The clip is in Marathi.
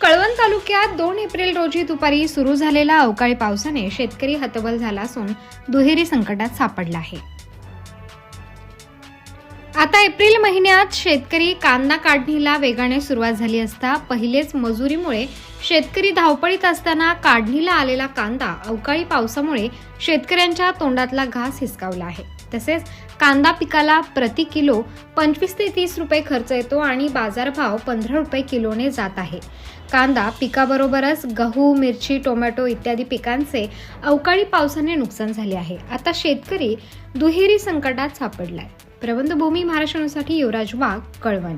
कळवण तालुक्यात दोन एप्रिल रोजी दुपारी सुरू झालेला अवकाळी पावसाने शेतकरी हतबल झाला असून दुहेरी संकटात सापडला आहे. आता एप्रिल महिन्यात शेतकरी कांदा काढणीला वेगाने सुरुवात झाली असता पहिलेच मजुरीमुळे शेतकरी धावपळीत असताना काढणीला आलेला कांदा अवकाळी पावसामुळे शेतकऱ्यांच्या तोंडातला घास हिसकावला आहे. तसेच कांदा पिकाला प्रति किलो पंचवीस ते तीस रुपये खर्च येतो आणि बाजारभाव पंधरा रुपये किलोने जात आहे. कांदा पिकाबरोबरच गहू मिरची टोमॅटो इत्यादी पिकांचे अवकाळी पावसाने नुकसान झाले आहे. आता शेतकरी दुहेरी संकटात सापडलाय. प्रबंधभूमी महाराष्ट्रासाठी युवराज वाघ कळवण